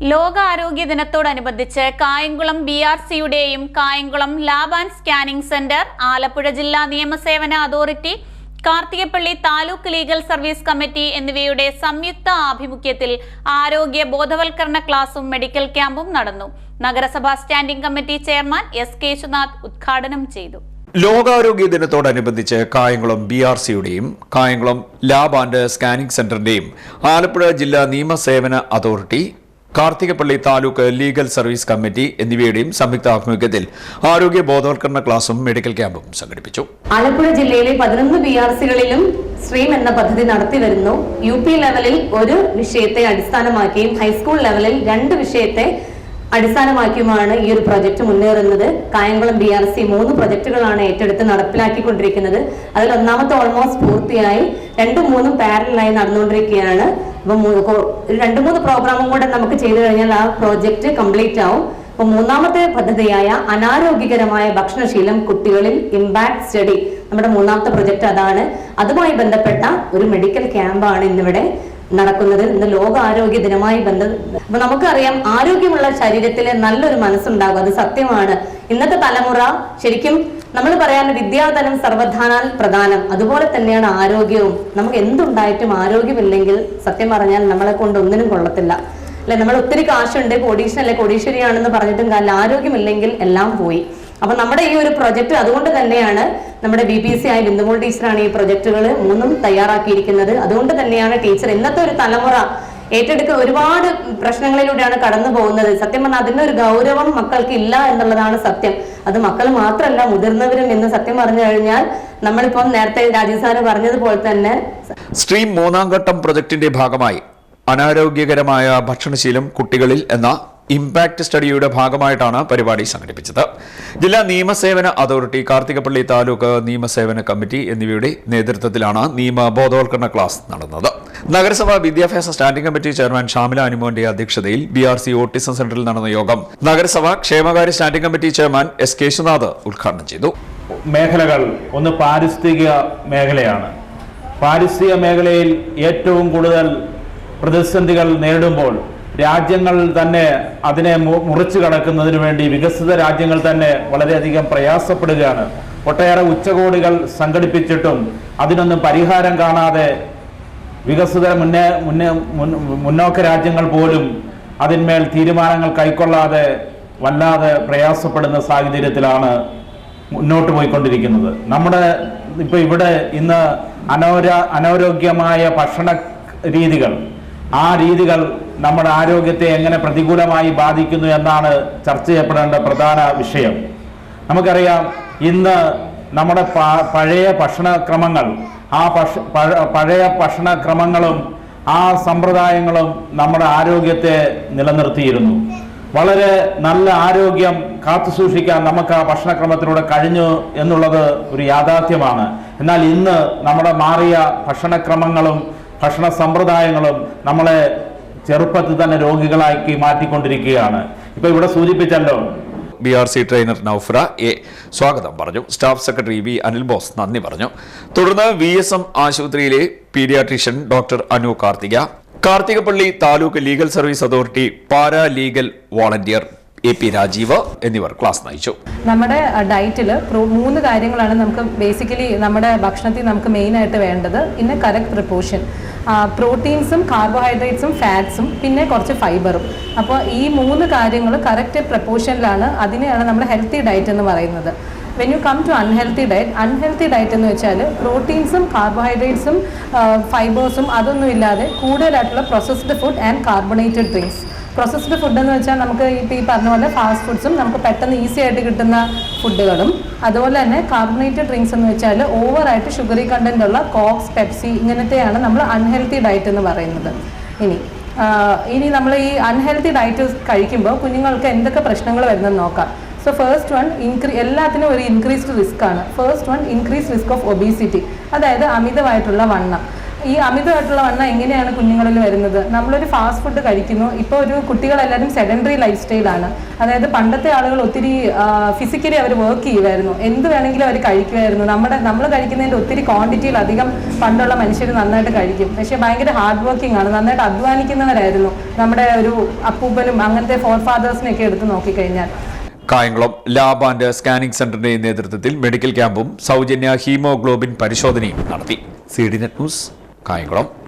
ലോകാരോഗ്യ ദിനത്തോടനുബന്ധിച്ച് Kayamkulam B R സിയുടെയും Kayamkulam lab and scanning centre Alappuzha ജില്ലാ നിയമസേവന authority Karthikappally taluk legal service committee എന്നിവയുടെ സംയുക്ത ആഭിമുഖ്യത്തിൽ ആരോഗ്യ ബോധവൽക്കരണ ക്ലാസും മെഡിക്കൽ ക്യാമ്പും നടന്നു. നഗരസഭാ standing committee chairman S Keshunath ഉദ്ഘാടനം ചെയ്തു. ലോകാരോഗ്യ ദിനത്തോടനുബന്ധിച്ച് കായംകുളം ബി ആർ സിയുടെയും കായംകുളം ലാബ് ആൻഡ് സ്കാനിംഗ് സെന്ററിന്റെയും ആലപ്പുഴ ജില്ലാ നിയമസേവന authority Karthikappally taluk legal service committee എന്നിവയുടെയും സംയുക്ത ആഭിമുഖ്യത്തിൽ ആരോഗ്യ ബോധവൽക്കരണ ക്ലാസും മെഡിക്കൽ ക്യാമ്പും സംഘടിപ്പിച്ചു. ആലപ്പുഴ ജില്ലയിലെ പതിനൊന്ന് ബി ആർ സികളിലും സ്ട്രീം എന്ന പദ്ധതി നടത്തി വരുന്നു. യു പി ലെവലിൽ ഒരു വിഷയത്തെ അടിസ്ഥാനമാക്കിയും ഹൈസ്കൂൾ ലെവലിൽ രണ്ട് വിഷയത്തെ അടിസ്ഥാനമാക്കിയുമാണ് ഈ ഒരു പ്രൊജക്ട് മുന്നേറുന്നത്. കായംകുളം ബി ആർ സി മൂന്ന് പ്രൊജക്ടുകളാണ് ഏറ്റെടുത്ത് നടപ്പിലാക്കിക്കൊണ്ടിരിക്കുന്നത്. അതിൽ ഒന്നാമത്തെ ഓൾമോസ്റ്റ് പൂർത്തിയായി രണ്ടും മൂന്നും പാരലായി നടന്നുകൊണ്ടിരിക്കുകയാണ്. മൂ- രണ്ട് മൂന്ന് പ്രോഗ്രാമും കൂടെ നമുക്ക് ചെയ്തു കഴിഞ്ഞാൽ ആ പ്രോജക്റ്റ് കംപ്ലീറ്റ് ആവും. അപ്പൊ മൂന്നാമത്തെ പദ്ധതിയായ അനാരോഗ്യകരമായ ഭക്ഷണശീലം കുട്ടികളിൽ ഇമ്പാക്ട് സ്റ്റഡി നമ്മുടെ മൂന്നാമത്തെ പ്രൊജക്ട് അതാണ്. അതുമായി ബന്ധപ്പെട്ട ഒരു മെഡിക്കൽ ക്യാമ്പാണ് ഇന്നിവിടെ നടക്കുന്നത് ഇന്ന് ലോകാരോഗ്യ ദിനമായി ബന്ധം അപ്പൊ നമുക്കറിയാം ആരോഗ്യമുള്ള ശരീരത്തിൽ നല്ലൊരു മനസ്സുണ്ടാകും അത് സത്യമാണ്. ഇന്നത്തെ തലമുറ ശരിക്കും നമ്മൾ പറയാൻ വിദ്യാധനം സർവധാനാൽ പ്രധാനം. അതുപോലെ തന്നെയാണ് ആരോഗ്യവും. നമുക്ക് എന്തുണ്ടായിട്ടും ആരോഗ്യമില്ലെങ്കിൽ സത്യം പറഞ്ഞാൽ നമ്മളെ കൊണ്ട് ഒന്നിനും കൊള്ളത്തില്ല. അല്ലെ നമ്മൾ ഒത്തിരി കാശുണ്ട് കോടീശ്വരൻ അല്ലെ കോടീശ്വരിയാണെന്ന് പറഞ്ഞിട്ടും കാരണം ആരോഗ്യമില്ലെങ്കിൽ എല്ലാം പോയി. അപ്പൊ നമ്മുടെ ഈ ഒരു പ്രൊജക്ട് അതുകൊണ്ട് തന്നെയാണ് നമ്മുടെ ബി പി സി ആയ ബിന്ദുമോൾ ടീച്ചറാണ് ഈ പ്രൊജക്ടുകൾ മൂന്നും തയ്യാറാക്കിയിരിക്കുന്നത്. അതുകൊണ്ട് തന്നെയാണ് ടീച്ചർ ഇന്നത്തെ ഒരു തലമുറ ഏറ്റെടുക്ക ഒരുപാട് പ്രശ്നങ്ങളിലൂടെയാണ് കടന്നു പോകുന്നത്. സത്യം പറഞ്ഞാൽ അതിന്റെ ഒരു ഗൗരവം മക്കൾക്ക് ഇല്ല എന്നുള്ളതാണ് സത്യം. അത് മക്കൾ മാത്രമല്ല മുതിർന്നവരും എന്ന് സത്യം പറഞ്ഞു കഴിഞ്ഞാൽ നമ്മളിപ്പം നേരത്തെ രാജീവ് പറഞ്ഞതുപോലെ തന്നെ സ്ട്രീം മൂന്നാം ഘട്ടം പ്രൊജക്ടിന്റെ ഭാഗമായി അനാരോഗ്യകരമായ ഭക്ഷണശീലം കുട്ടികളിൽ എന്ന ഇമ്പാക്ട് സ്റ്റഡിയുടെ ഭാഗമായിട്ടാണ് പരിപാടി സംഘടിപ്പിച്ചത്. ജില്ലാ നിയമസേവന അതോറിറ്റി കാർത്തികപ്പള്ളി താലൂക്ക് നിയമസേവന കമ്മിറ്റി എന്നിവയുടെ നേതൃത്വത്തിലാണ് നിയമ ബോധവൽക്കരണ ക്ലാസ് നടന്നത്. നഗരസഭാ വിദ്യാഭ്യാസ സ്റ്റാൻഡിംഗ് കമ്മിറ്റി ചെയർമാൻ ഷാമില അനുമോന്റെ അധ്യക്ഷതയിൽ ബി ആർ സി ഓട്ടിസം സെന്ററിൽ നടന്ന യോഗം നഗരസഭാ ക്ഷേമകാര്യ standing committee chairman S Keshunath ഉദ്ഘാടനം ചെയ്തു. മേഖലകൾ ഒന്ന് പാരിസ്ഥിതിക മേഖലയാണ്. പാരിസ്ഥിതിക മേഖലയിൽ ഏറ്റവും കൂടുതൽ പ്രതിസന്ധികൾ നേരിടുമ്പോൾ രാജ്യങ്ങൾ തന്നെ അതിനെ മുറിച്ചു കടക്കുന്നതിന് വേണ്ടി വികസിത രാജ്യങ്ങൾ തന്നെ വളരെയധികം പ്രയാസപ്പെടുകയാണ്. ഒട്ടേറെ ഉച്ചകോടികൾ സംഘടിപ്പിച്ചിട്ടും അതിനൊന്നും പരിഹാരം കാണാതെ വികസിത മുന്നേ മുന്നേ മുന്നോക്ക രാജ്യങ്ങൾ പോലും അതിന്മേൽ തീരുമാനങ്ങൾ കൈക്കൊള്ളാതെ വല്ലാതെ പ്രയാസപ്പെടുന്ന സാഹചര്യത്തിലാണ് മുന്നോട്ട് പോയിക്കൊണ്ടിരിക്കുന്നത്. നമ്മുടെ ഇപ്പൊ ഇവിടെ ഇന്ന് അനോര അനാരോഗ്യമായ ഭക്ഷണ രീതികൾ ആ രീതികൾ നമ്മുടെ ആരോഗ്യത്തെ എങ്ങനെ പ്രതികൂലമായി ബാധിക്കുന്നു എന്നാണ് ചർച്ച ചെയ്യപ്പെടേണ്ട പ്രധാന വിഷയം. നമുക്കറിയാം ഇന്ന് നമ്മുടെ പഴയ ഭക്ഷണക്രമങ്ങൾ ആ പഴയ ഭക്ഷണക്രമങ്ങളും ആ സമ്പ്രദായങ്ങളും നമ്മുടെ ആരോഗ്യത്തെ നിലനിർത്തിയിരുന്നു. വളരെ നല്ല ആരോഗ്യം കാത്തു സൂക്ഷിക്കാൻ നമുക്ക് ആ ഭക്ഷണക്രമത്തിലൂടെ കഴിഞ്ഞു എന്നുള്ളത് ഒരു യാഥാർത്ഥ്യമാണ്. എന്നാൽ ഇന്ന് നമ്മുടെ മാറിയ ഭക്ഷണക്രമങ്ങളും ഭക്ഷണ സമ്പ്രദായങ്ങളും നമ്മളെ ചെറുപ്പത്തിൽ തന്നെ രോഗികളാക്കി മാറ്റിക്കൊണ്ടിരിക്കുകയാണ്. ഇപ്പൊ ഇവിടെ സൂചിപ്പിച്ചല്ലോ. B R C trainer Noufra A സ്വാഗതം പറഞ്ഞു. Staff secretary V Anil Bose നന്ദി പറഞ്ഞു. തുടർന്ന് വി എസ് എം ആശുപത്രിയിലെ paediatrician doctor Anu Karthika Karthikappally taluk legal service authority paralegal volunteer. A P Rajeev എന്നിവർ ക്ലാസ് നയിച്ചു. നമ്മുടെ ഡയറ്റിൽ മൂന്ന് കാര്യങ്ങളാണ് നമുക്ക് ബേസിക്കലി നമ്മുടെ ഭക്ഷണത്തിൽ നമുക്ക് മെയിനായിട്ട് വേണ്ടത്. ഇന്ന് കറക്റ്റ് പ്രിപ്പോർഷൻ പ്രോട്ടീൻസും കാർബോഹൈഡ്രേറ്റ്സും ഫാറ്റ്സും പിന്നെ കുറച്ച് ഫൈബറും അപ്പോൾ ഈ മൂന്ന് കാര്യങ്ങൾ കറക്റ്റ് പ്രപ്പോർഷനിലാണ് അതിനെയാണ് നമ്മൾ ഹെൽത്തി ഡയറ്റ് എന്ന് പറയുന്നത്. When you come to unhealthy diet unhealthy diet എന്ന് വെച്ചാൽ പ്രോട്ടീൻസും കാർബോഹൈഡ്രേറ്റ്സും ഫൈബേഴ്സും അതൊന്നും ഇല്ലാതെ കൂടുതലായിട്ടുള്ള processed food and carbonated drinks processed food എന്ന് വെച്ചാൽ നമുക്ക് ഇപ്പോൾ ഈ പറഞ്ഞ പോലെ ഫാസ്റ്റ് ഫുഡ്സും നമുക്ക് പെട്ടെന്ന് ഈസി ആയിട്ട് കിട്ടുന്ന ഫുഡുകളും അതുപോലെ തന്നെ കാർബണേറ്റഡ് ഡ്രിങ്ക്സ് എന്ന് വെച്ചാൽ ഓവറായിട്ട് ഷുഗറി കണ്ടന്റ് ഉള്ള കോക്സ് പെപ്സി ഇങ്ങനത്തെയാണ് നമ്മൾ അൺഹെൽത്തി ഡയറ്റ് എന്ന് പറയുന്നത്. ഇനി ഇനി നമ്മൾ ഈ അൺഹെൽത്തി ഡയറ്റ് കഴിക്കുമ്പോൾ കുഞ്ഞുങ്ങൾക്ക് എന്തൊക്കെ പ്രശ്നങ്ങൾ വരുന്നത് നോക്കാം. സോ ഫസ്റ്റ് വൺ ഇൻക്രീ എല്ലാത്തിനും ഒരു ഇൻക്രീസ്ഡ് റിസ്ക് ആണ്. First one increase risk of obesity അതായത് അമിതമായിട്ടുള്ള വണ്ണം. ഈ അമിതമായിട്ടുള്ള വണ്ണം എങ്ങനെയാണ് കുഞ്ഞുങ്ങളിൽ വരുന്നത്? നമ്മളൊരു ഫാസ്റ്റ് ഫുഡ് കഴിക്കുന്നു. ഇപ്പോൾ ഒരു കുട്ടികളെല്ലാവരും സെഡൻഡറി ലൈഫ് സ്റ്റൈലാണ് അതായത് പണ്ടത്തെ ആളുകൾ ഒത്തിരി ഫിസിക്കലി അവർ വർക്ക് ചെയ്യുമായിരുന്നു എന്ത് വേണമെങ്കിലും അവർ കഴിക്കുമായിരുന്നു നമ്മുടെ നമ്മൾ കഴിക്കുന്നതിന്റെ ഒത്തിരി ക്വാണ്ടിറ്റിയിലധികം പണ്ടുള്ള മനുഷ്യർ നന്നായിട്ട് കഴിക്കും. പക്ഷേ ഭയങ്കര ഹാർഡ് വർക്കിംഗ് ആണ്. നന്നായിട്ട് അധ്വാനിക്കുന്നവരായിരുന്നു നമ്മുടെ ഒരു അപ്പൂപ്പനും അങ്ങനത്തെ ഫോർ ഫാദേഴ്സിനെയൊക്കെ എടുത്ത് നോക്കിക്കഴിഞ്ഞാൽ. കായംകുളം ലാബ് ആൻഡ് സ്കാനിംഗ് സെന്ററിന്റെ നേതൃത്വത്തിൽ മെഡിക്കൽ ക്യാമ്പും സൗജന്യ ഹീമോഗ്ലോബിൻ പരിശോധനയും നടത്തി. C D net news Kayamkulam.